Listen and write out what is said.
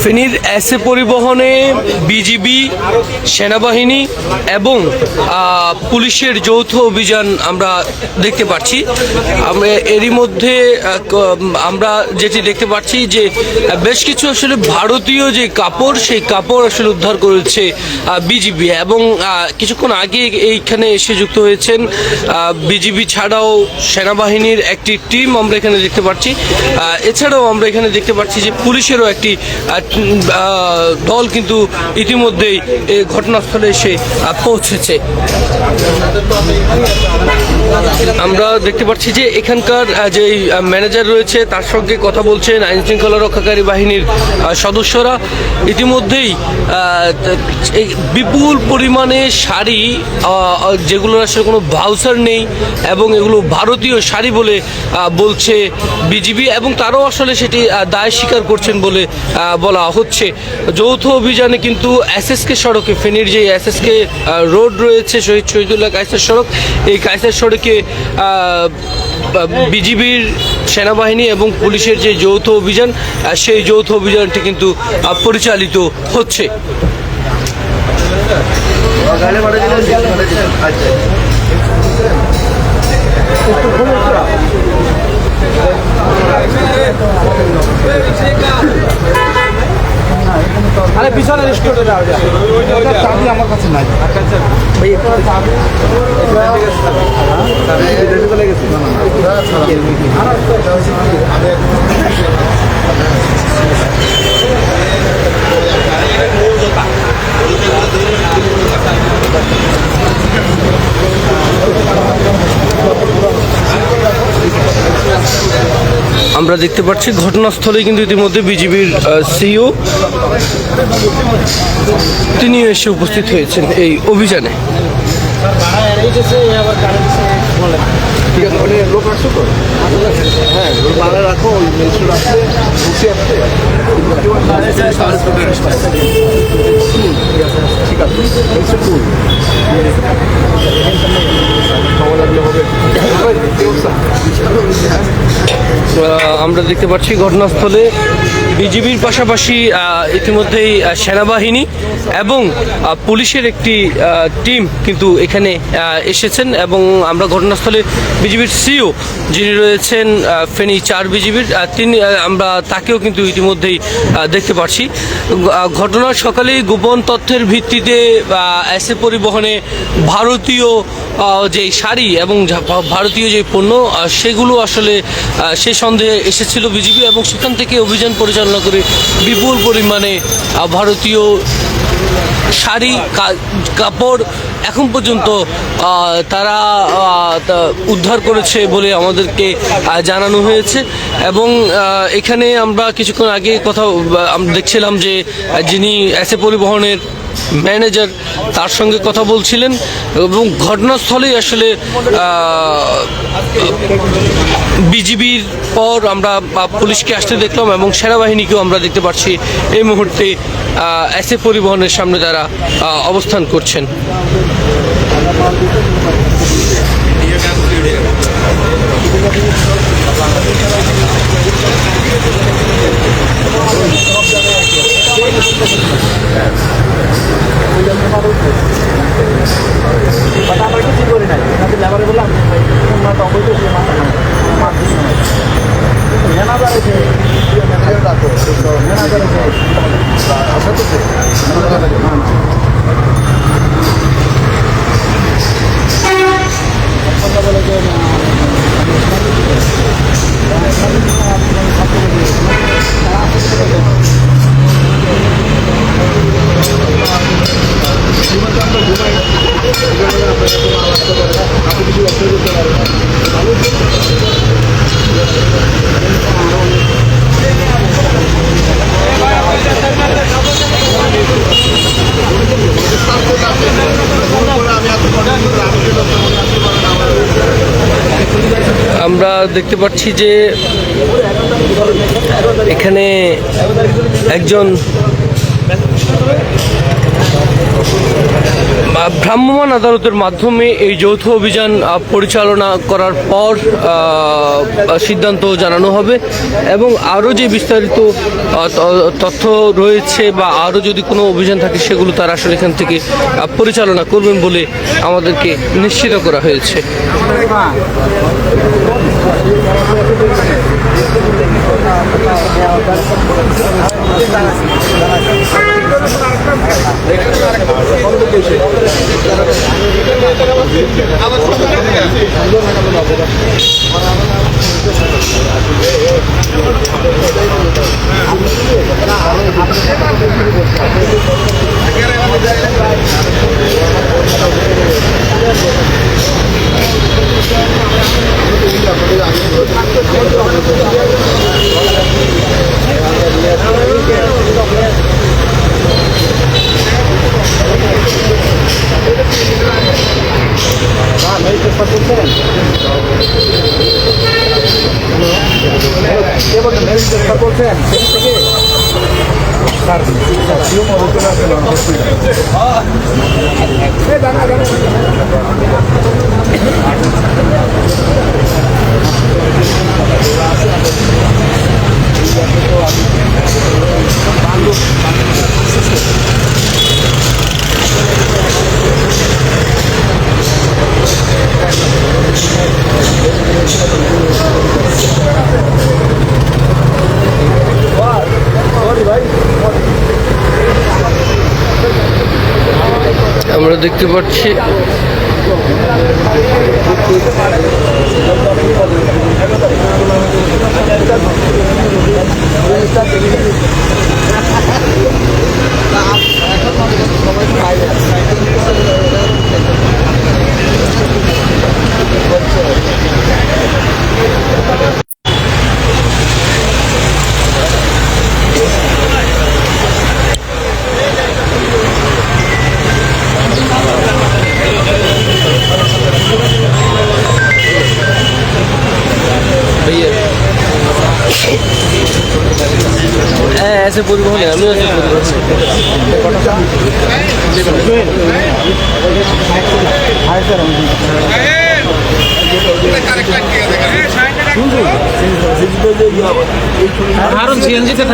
ফেনীর এসে পরিবহনে বিজিবি, সেনাবাহিনী এবং পুলিশের যৌথ অভিযান আমরা দেখতে পাচ্ছি। আমরা এরই মধ্যে আমরা যেটি দেখতে পাচ্ছি যে বেশ কিছু আসলে ভারতীয় যে কাপড়, সেই কাপড় আসলে উদ্ধার করেছে বিজিবি এবং কিছুক্ষণ আগে এইখানে এসে যুক্ত হয়েছেন বিজিবি ছাড়াও সেনাবাহিনীর একটি টিম আমরা এখানে দেখতে পাচ্ছি। এছাড়াও আমরা এখানে দেখতে পাচ্ছি যে পুলিশেরও একটি দল কিন্তু ইতিমধ্যেই এই ঘটনাস্থলে এসে পৌঁছেছে। আমরা দেখতে পাচ্ছি যে এখানকার যে ম্যানেজার রয়েছে, তার সঙ্গে কথা বলছেন আইন শৃঙ্খলা রক্ষাকারী বাহিনীর সদস্যরা। ইতিমধ্যেই বিপুল পরিমাণে শাড়ি যেগুলোর আসলে কোনো ভাউচার নেই এবং এগুলো ভারতীয় শাড়ি বলে বলছে বিজিবি এবং তারাও আসলে সেটি দায় স্বীকার করছেন বলে বলা হচ্ছে। যৌথ অভিযানে কিন্তু এসএসকে সড়কে, ফেনীর যে এসএসকে রোড রয়েছে, শহীদ শহীদুল্লাহ কায়সার সড়ক, এই কায়সার সড়কে বিজিবির সেনাবাহিনী এবং পুলিশের যে যৌথ অভিযান সেই যৌথ অভিযানটি কিন্তু পরিচালিত হচ্ছে। আরে পিছনে রেস্টুরেন্টে যাও যা ওইটা চাবি আমার কাছে নাই। চলে গেছে আমরা দেখতে পাচ্ছি ঘটনাস্থলে কিন্তু ইতিমধ্যে বিজিবির সিইও তিনি এসে উপস্থিত হয়েছেন এই অভিযানে। ঠিক আছে আমরা দেখতে পাচ্ছি ঘটনাস্থলে বিজিবির পাশাপাশি ইতিমধ্যেই সেনাবাহিনী এবং পুলিশের একটি টিম কিন্তু এখানে এসেছেন এবং আমরা ঘটনাস্থলে বিজিবির সিও যিনি রয়েছেন ফেনী চার বিজিবির তিনি আমরা তাকেও কিন্তু ইতিমধ্যেই দেখতে পাচ্ছি ঘটনার সকালেই গোপন তথ্যের ভিত্তিতে এসে পরিবহনে ভারতীয় যে শাড়ি এবং ভারতীয় যে পণ্য সেগুলো আসলে সে সন্দেহে এসেছিল বিজিবি এবং সেখান থেকে অভিযান পরিচালনা করে বিপুল পরিমাণে ভারতীয় শাড়ি কাপড় এখন পর্যন্ত তারা উদ্ধার করেছে বলে আমাদেরকে জানানো হয়েছে। এবং এখানে আমরা কিছুক্ষণ আগে কথা দেখছিলাম যে, যিনি এসে পরিবহনের ম্যানেজার, তার সঙ্গে কথা বলছিলেন এবং ঘটনাস্থলেই আসলে বিজিবির পর আমরা পুলিশকে আসতে দেখলাম এবং সেনাবাহিনীকেও আমরা দেখতে পাচ্ছি এই মুহূর্তে এসে পরিবহনের সামনে তারা অবস্থান করছেন। বাট আমার কিছু করি নাই তাদের লেবারে বললাম মাথা অবৈধ মাথা ম্যানেজার আছে ম্যানেজার আমরা দেখতে পাচ্ছি যে এখানে একজন আহ, ভ্রাম্যমাণ আদালতের মাধ্যমে এই যৌথ অভিযান পরিচালনা করার পর সিদ্ধান্ত জানানো হবে এবং আরও যে বিস্তারিত তথ্য রয়েছে বা আরও যদি কোনো অভিযান থাকে সেগুলো তারা আসলে এখান থেকে পরিচালনা করবেন বলে আমাদেরকে নিশ্চিত করা হয়েছে। কে বলছেন মেরিট চেষ্টা করছেন? সেই থেকে? স্যার স্যার কেউ মদত করে আসলে এই দাঁড়া দাঁড়া আমরা দেখতে পাচ্ছি। भैया। ऐसे पूरी बहुत हम ऐसे पूरी हारून सी एन जी से